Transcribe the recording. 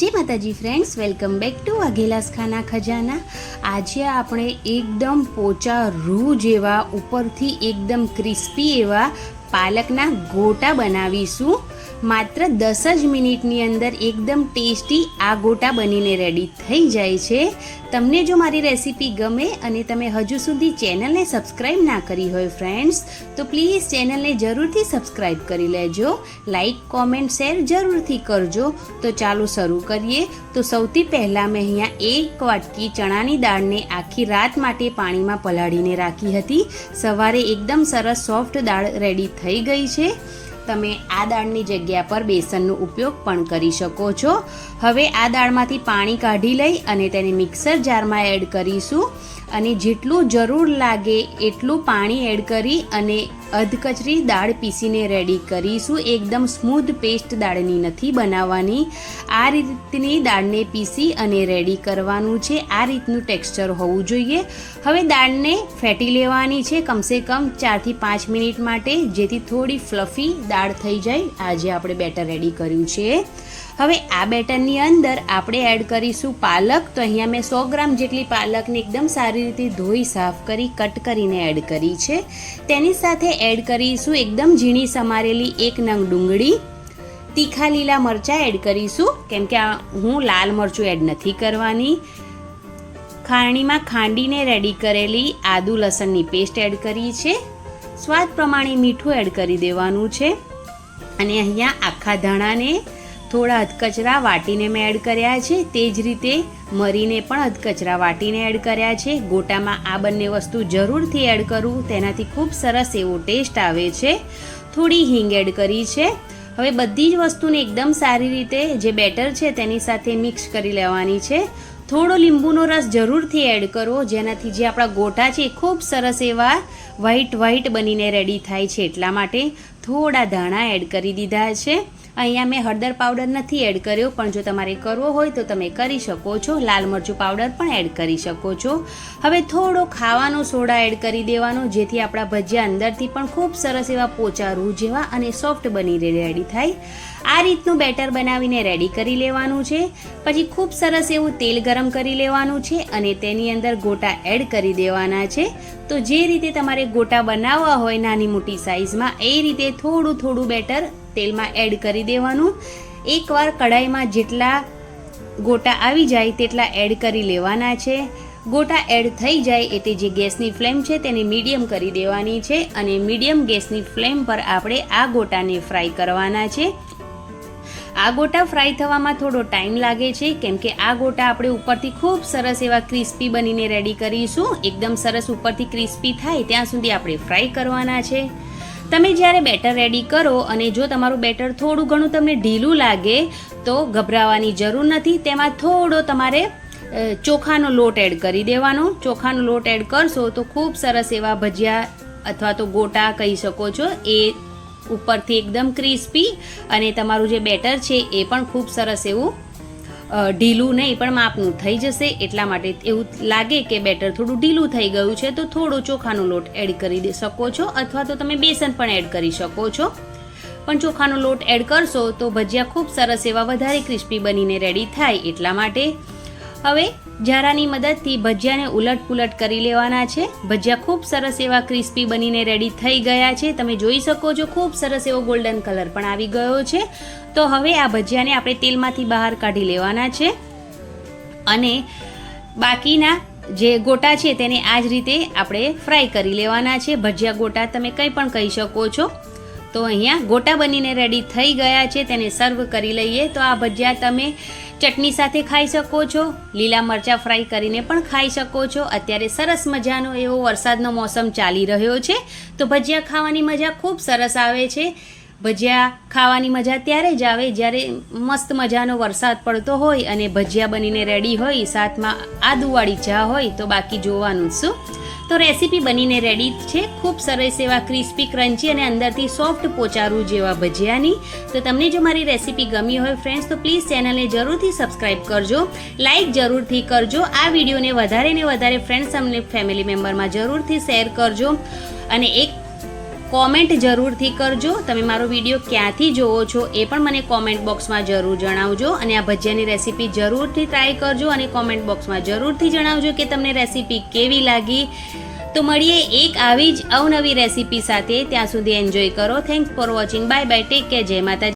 જય Mataji friends welcome back to Vaghela's Khana Khazana. આજે આપણે એકદમ પોચા રૂ જેવા, ઉપરથી એકદમ ક્રિસ્પી એવા પાલકના ગોટા બનાવીશું. માત્ર દસ જ મિનિટની અંદર એકદમ ટેસ્ટી આ ગોટા બનીને રેડી થઈ જાય છે. તમને જો મારી રેસીપી ગમે અને તમે હજુ સુધી ચેનલને સબસ્ક્રાઈબ ના કરી હોય ફ્રેન્ડ્સ તો પ્લીઝ ચેનલને જરૂરથી સબસ્ક્રાઈબ કરી લેજો. લાઇક કોમેન્ટ શેર જરૂરથી કરજો. તો ચાલો શરૂ કરીએ. તો સૌથી પહેલાં મેં અહીંયા એક વાટકી ચણાની દાળને આખી રાત માટે પાણીમાં પલાળીને રાખી હતી. સવારે એકદમ સરસ સોફ્ટ દાળ રેડી થઈ ગઈ છે. તમે આ દાળની જગ્યા પર બેસનનો ઉપયોગ પણ કરી શકો છો. હવે આ દાળમાંથી પાણી કાઢી લઈ અને તેને મિક્સર જારમાં એડ કરીશું. અને જેટલું જરૂર લાગે એટલું પાણી એડ કરી અને અધકચરી દાળ પીસીને રેડી કરીશું. એકદમ સ્મૂધ પેસ્ટ દાળની નથી બનાવવાની. આ રીતની દાળને પીસી અને રેડી કરવાનું છે. આ રીતનું ટેક્સચર હોવું જોઈએ. હવે દાળને ફેટી લેવાની છે કમસે કમ ચારથી પાંચ મિનિટ માટે. જેથી થોડી ફ્લફી દાળ થઈ જાય. આજે આપણે બેટર રેડી કર્યું છે. હવે આ બેટરની અંદર આપણે એડ કરીશું પાલક. તો અહીંયા મેં સો ગ્રામ જેટલી પાલકને એકદમ સારી રીતે ધોઈ, સાફ કરી કટ કરીને એડ કરી છે. તેની સાથે એડ કરીશું એકદમ ઝીણી સમારેલી એક નંગ ડુંગળી. તીખા લીલા મરચાં એડ કરીશું. કેમ કે હું લાલ મરચું એડ નથી કરવાની. ખાણીમાં ખાંડીને રેડી કરેલી આદુ લસણની પેસ્ટ એડ કરી છે. સ્વાદ પ્રમાણે મીઠું એડ કરી દેવાનું છે. અને અહીંયા આખા ધાણાને થોડા અધકચરા વાટીને મેં એડ કર્યા છે. તે જ રીતે મરીને પણ અધકચરા વાટીને એડ કર્યા છે. ગોટામાં આ બંને વસ્તુ જરૂરથી એડ કરવું તેનાથી ખૂબ સરસ એવો ટેસ્ટ આવે છે. થોડી હિંગ એડ કરી છે. હવે બધી જ વસ્તુને એકદમ સારી રીતે જે બેટર છે તેની સાથે મિક્સ કરી લેવાની છે. થોડો લીંબુનો રસ જરૂરથી એડ કરો, જેનાથી જે આપણા ગોટા છે એ ખૂબ સરસ એવા વ્હાઈટ વ્હાઈટ બનીને રેડી થાય છે. એટલા માટે થોડા ધાણા એડ કરી દીધા છે. અહીંયા મેં હળદર પાવડર નથી એડ કર્યો, પણ જો તમારે કરવો હોય તો તમે કરી શકો છો. લાલ મરચું પાવડર પણ એડ કરી શકો છો. હવે થોડો ખાવાનો સોડા એડ કરી દેવાનો, જેથી આપણા ભજીયા અંદરથી પણ ખૂબ સરસ એવા પોચા રૂ જેવા અને સોફ્ટ બની રેડી થાય. આ રીતનું બેટર બનાવીને રેડી કરી લેવાનું છે. પછી ખૂબ સરસ એવું તેલ ગરમ કરી લેવાનું છે અને તેની અંદર ગોટા એડ કરી દેવાના છે. તો જે રીતે તમારે ગોટા બનાવવા હોય નાની મોટી સાઇઝમાં એ રીતે થોડું થોડું બેટર તેલમાં એડ કરી દેવાનું. એકવાર કઢાઈમાં જેટલા ગોટા આવી જાય તેટલા એડ કરી લેવાના છે. ગોટા એડ થઈ જાય એટલે જે ગેસની ફ્લેમ છે તેને મીડિયમ કરી દેવાની છે અને મીડિયમ ગેસની ફ્લેમ પર આપણે આ ગોટાને ફ્રાય કરવાના છે. આ ગોટા ફ્રાય થવામાં થોડો ટાઈમ લાગે છે કેમ કે આ ગોટા આપણે ઉપરથી ખૂબ સરસ એવા ક્રિસ્પી બનીને રેડી કરીશું. એકદમ સરસ ઉપરથી ક્રિસ્પી થાય ત્યાં સુધી આપણે ફ્રાય કરવાના છે. તમે જ્યારે બેટર રેડી કરો અને જો તમારું બેટર થોડું ઘણું તમને ઢીલું લાગે, તો ગભરાવાની જરૂર નથી. તેમાં થોડો તમારે ચોખાનો લોટ એડ કરી દેવાનો. ચોખાનો લોટ એડ કરશો તો ખૂબ સરસ એવા ભજીયા અથવા તો ગોટા કહી શકો છો. એ ઉપરથી એકદમ ક્રિસ્પી અને તમારું જે બેટર છે એ પણ ખૂબ સરસ એવું ઢીલું નહીં, પણ માપનું થઈ જશે એટલા માટે એવું લાગે કે બેટર થોડું ઢીલું થઈ ગયું છે, તો થોડો ચોખાનો લોટ એડ કરી શકો છો, અથવા તો તમે બેસન પણ એડ કરી શકો છો. પણ ચોખાનો લોટ એડ કરશો તો ભજીયા ખૂબ સરસ એવા વધારે ક્રિસ્પી બનીને રેડી થાય એટલા માટે. હવે જારાની મદદથી ભજીયાને ઉલટ પુલટ કરી લેવાના છે. ભજીયા ખૂબ સરસ એવા ક્રિસ્પી બનીને રેડી થઈ ગયા છે. તમે જોઈ શકો છો, ખૂબ સરસ એવો ગોલ્ડન કલર પણ આવી ગયો છે. તો હવે આ ભજીયાને આપણે તેલમાંથી બહાર કાઢી લેવાના છે. અને બાકીના જે ગોટા છે તેને આ જ રીતે આપણે ફ્રાય કરી લેવાના છે. ભજીયા ગોટા તમે કંઈ પણ કહી શકો છો. તો અહીંયા ગોટા બનીને રેડી થઈ ગયા છે, તેને સર્વ કરી લઈએ. તો આ ભજીયા તમે ચટણી સાથે ખાઈ શકો છો, લીલા મરચાં ફ્રાય કરીને પણ ખાઈ શકો છો. અત્યારે સરસ મજાનો એવો વરસાદનો મોસમ ચાલી રહ્યો છે. તો ભજીયા ખાવાની મજા ખૂબ સરસ આવે છે. ભજીયા ખાવાની મજા ત્યારે જ આવે જ્યારે મસ્ત મજાનો વરસાદ પડતો હોય અને ભજીયા બનીને રેડી હોય, સાથમાં આદુવાળી ચા હોય, તો બાકી જોવાનું શું? તો રેસીપી બનીને રેડી છે. ખૂબ સરસ એવા ક્રિસ્પી ક્રન્ચી અને અંદરથી સોફ્ટ પોચારું જેવા ભજીયાની. તો તમને જો મારી રેસીપી ગમી હોય ફ્રેન્ડ્સ તો પ્લીઝ ચેનલને જરૂરથી સબસ્ક્રાઈબ કરજો. લાઇક જરૂરથી કરજો. આ વિડીયોને વધારે ને વધારે ફ્રેન્ડ્સ અને ફેમિલી મેમ્બરમાં જરૂરથી શેર કરજો. અને એક કોમેન્ટ જરૂરથી કરજો. તમે મારો વીડિયો ક્યાંથી જોવો છો એ પણ મને કોમેન્ટ બોક્સમાં જરૂર જણાવજો. અને આ ભજીયાની રેસીપી જરૂરથી ટ્રાય કરજો અને કોમેન્ટ બોક્સમાં જરૂરથી જણાવજો કે તમને રેસીપી કેવી લાગી. તો મળીએ એક આવી જ અવનવી રેસીપી સાથે. ત્યાં સુધી એન્જોય કરો. Thanks for watching bye bye take care જય માતાજી.